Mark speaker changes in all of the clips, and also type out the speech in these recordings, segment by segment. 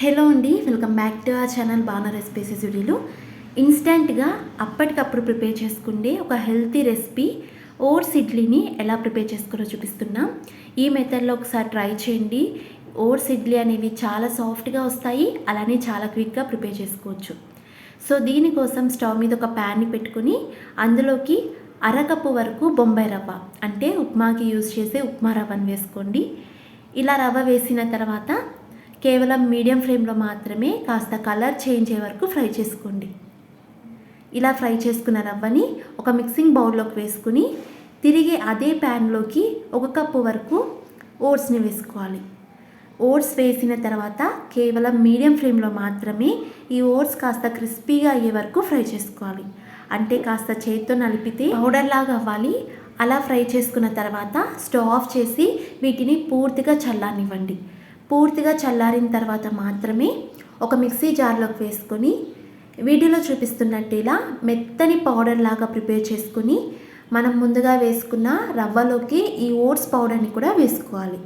Speaker 1: Hello అండి welcome back to ఆ channel బాణ రెసిపీస్ వీడియోలు ఇన్స్టెంట్గా అప్పటికప్పుడు ప్రిపేర్ చేసుకుండే ఒక హెల్తీ రెసిపీ ఓట్స్ ఇడ్లీని ఎలా ప్రిపేర్ చేసుకోవాలో చూపిస్తున్నాం. ఈ మెథడ్లో ఒకసారి ట్రై చేయండి. ఓట్స్ ఇడ్లీ అనేవి చాలా సాఫ్ట్గా వస్తాయి అలానే చాలా క్విక్గా ప్రిపేర్ చేసుకోవచ్చు. సో దీనికోసం స్టవ్ మీద ఒక ప్యాన్ని పెట్టుకుని అందులోకి అరకప్పు వరకు బొంబాయి రవ్వ అంటే ఉప్మాకి యూజ్ చేసే ఉప్మా రవ్వను వేసుకోండి. ఇలా రవ్వ వేసిన తర్వాత కేవలం మీడియం ఫ్లేమ్లో మాత్రమే కాస్త కలర్ చేంజ్ అయ్యే వరకు ఫ్రై చేసుకోండి. ఇలా ఫ్రై చేసుకున్న రవ్వని ఒక మిక్సింగ్ బౌల్లోకి వేసుకుని తిరిగి అదే ప్యాన్లోకి ఒక కప్పు వరకు ఓట్స్ని వేసుకోవాలి. ఓట్స్ వేసిన తర్వాత కేవలం మీడియం ఫ్లేమ్లో మాత్రమే ఈ ఓట్స్ కాస్త క్రిస్పీగా అయ్యే వరకు ఫ్రై చేసుకోవాలి. అంటే కాస్త చేతితో నలిపితే పౌడర్ లాగా అవ్వాలి. అలా ఫ్రై చేసుకున్న తర్వాత స్టవ్ ఆఫ్ చేసి వీటిని పూర్తిగా చల్లానివ్వండి పూర్తిగా చల్లారిన తర్వాత మాత్రమే ఒక మిక్సీ జార్లోకి వేసుకొని వీడియోలో చూపిస్తున్నట్టు ఇలా మెత్తని పౌడర్ లాగా ప్రిపేర్ చేసుకుని మనం ముందుగా వేసుకున్న రవ్వలోకి ఈ ఓట్స్ పౌడర్ని కూడా వేసుకోవాలి.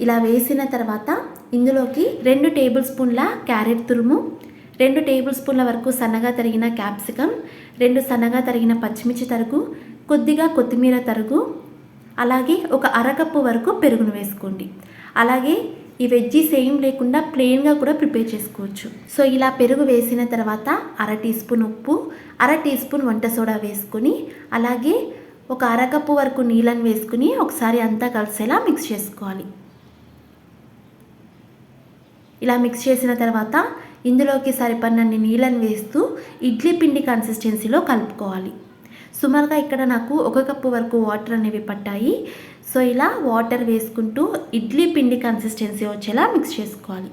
Speaker 1: ఇలా వేసిన తర్వాత ఇందులోకి రెండు టేబుల్ స్పూన్ల క్యారెట్ తురుము రెండు టేబుల్ స్పూన్ల వరకు సన్నగా తరిగిన క్యాప్సికమ్ రెండు సన్నగా తరిగిన పచ్చిమిర్చి తరుగు కొద్దిగా కొత్తిమీర తరుగు అలాగే ఒక అరకప్పు వరకు పెరుగును వేసుకోండి. అలాగే ఈ వెజ్జీస్ ఏం లేకుండా ప్లెయిన్గా కూడా ప్రిపేర్ చేసుకోవచ్చు. సో ఇలా పెరుగు వేసిన తర్వాత అర టీ స్పూన్ ఉప్పు అర టీ స్పూన్ వంట సోడా వేసుకొని అలాగే ఒక అరకప్పు వరకు నీళ్ళని వేసుకుని ఒకసారి అంతా కలిసేలా మిక్స్ చేసుకోవాలి. ఇలా మిక్స్ చేసిన తర్వాత ఇందులోకి సరిపడినన్ని నీళ్ళని వేస్తూ ఇడ్లీ పిండి కన్సిస్టెన్సీలో కలుపుకోవాలి. సుమారుగా ఇక్కడ నాకు ఒక కప్పు వరకు వాటర్ అనేవి పట్టాయి. సో ఇలా వాటర్ వేసుకుంటూ ఇడ్లీ పిండి కన్సిస్టెన్సీ వచ్చేలా మిక్స్ చేసుకోవాలి.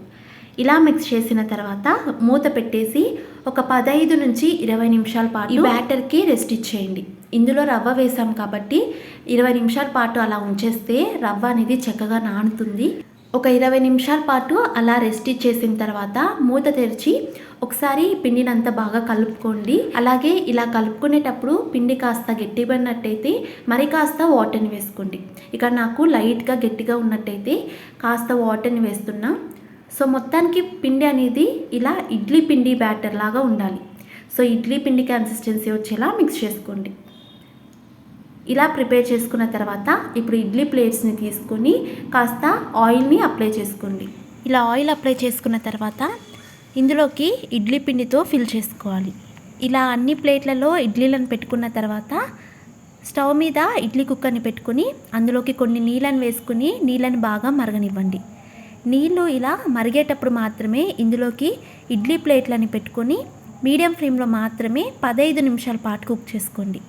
Speaker 1: ఇలా మిక్స్ చేసిన తర్వాత మూత పెట్టేసి ఒక పదహైదు నుంచి ఇరవై నిమిషాల పాటు ఈ బ్యాటర్కి రెస్ట్ ఇచ్చేయండి. ఇందులో రవ్వ వేసాం కాబట్టి ఇరవై నిమిషాల పాటు అలా ఉంచేస్తే రవ్వ అనేది చక్కగా నానుతుంది. ఒక ఇరవై నిమిషాల పాటు అలా రెస్ట్ ఇచ్చేసిన తర్వాత మూత తెరిచి ఒకసారి పిండిని అంతా బాగా కలుపుకోండి. అలాగే ఇలా కలుపుకునేటప్పుడు పిండి కాస్త గట్టిపడినట్టయితే మరి కాస్త వాటర్ని వేసుకోండి. ఇక నాకు లైట్గా గట్టిగా ఉన్నట్టయితే కాస్త వాటర్ని వేస్తున్నా. సో మొత్తానికి పిండి అనేది ఇలా ఇడ్లీ పిండి బ్యాటర్ లాగా ఉండాలి. సో ఇడ్లీ పిండి కన్సిస్టెన్సీ వచ్చేలా మిక్స్ చేసుకోండి. ఇలా ప్రిపేర్ చేసుకున్న తర్వాత ఇప్పుడు ఇడ్లీ ప్లేట్స్ని తీసుకొని కాస్త ఆయిల్ని అప్లై చేసుకోండి. ఇలా ఆయిల్ అప్లై చేసుకున్న తర్వాత ఇందులోకి ఇడ్లీ పిండితో ఫిల్ చేసుకోవాలి. ఇలా అన్ని ప్లేట్లలో ఇడ్లీలను పెట్టుకున్న తర్వాత స్టవ్ మీద ఇడ్లీ కుక్కర్ని పెట్టుకొని అందులోకి కొన్ని నీళ్ళని వేసుకుని నీళ్ళని బాగా మరగనివ్వండి. నీళ్ళు ఇలా మరిగేటప్పుడు మాత్రమే ఇందులోకి ఇడ్లీ ప్లేట్లని పెట్టుకొని మీడియం ఫ్లేమ్లో మాత్రమే పదహైదు నిమిషాల పాటు కుక్ చేసుకోండి.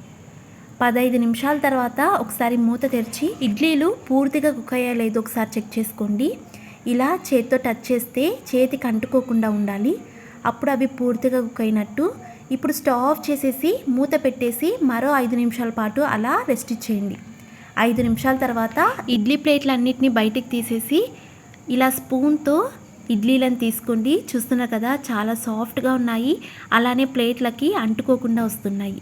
Speaker 1: పదహైదు నిమిషాల తర్వాత ఒకసారి మూత తెరిచి ఇడ్లీలు పూర్తిగా కుక్ అయ్యా లేదో ఒకసారి చెక్ చేసుకోండి. ఇలా చేతితో టచ్ చేస్తే చేతికి అంటుకోకుండా ఉండాలి. అప్పుడు అవి పూర్తిగా కుక్ అయినట్టు. ఇప్పుడు స్టవ్ ఆఫ్ చేసేసి మూత పెట్టేసి మరో ఐదు నిమిషాల పాటు అలా రెస్ట్ ఇచ్చేయండి. ఐదు నిమిషాల తర్వాత ఇడ్లీ ప్లేట్లన్నిటిని బయటికి తీసేసి ఇలా స్పూన్తో ఇడ్లీలను తీసుకోండి. చూస్తున్నారు కదా చాలా సాఫ్ట్గా ఉన్నాయి. అలానే ప్లేట్లకి అంటుకోకుండా వస్తున్నాయి.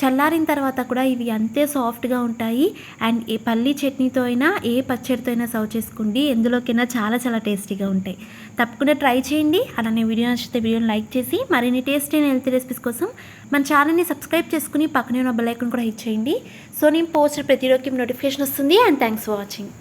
Speaker 1: చల్లారిన తర్వాత కూడా ఇవి అంతే సాఫ్ట్గా ఉంటాయి. అండ్ ఏ పల్లీ చట్నీతో అయినా ఏ పచ్చడితో అయినా సర్వ్ చేసుకోండి. ఎందులోకైనా చాలా చాలా టేస్టీగా ఉంటాయి. తప్పకుండా ట్రై చేయండి. అలానే వీడియో నచ్చితే వీడియోని లైక్ చేసి మరిన్ని టేస్టీ అండ్ హెల్తీ రెసిపీస్ కోసం మన ఛానల్ని సబ్స్క్రైబ్ చేసుకుని పక్కనే ఉన్న బెల్ ఐకన్ కూడా హిట్ చేయండి. సో నేను పోస్ట్ ప్రతిరోజుకి నోటిఫికేషన్ వస్తుంది. And thanks for watching.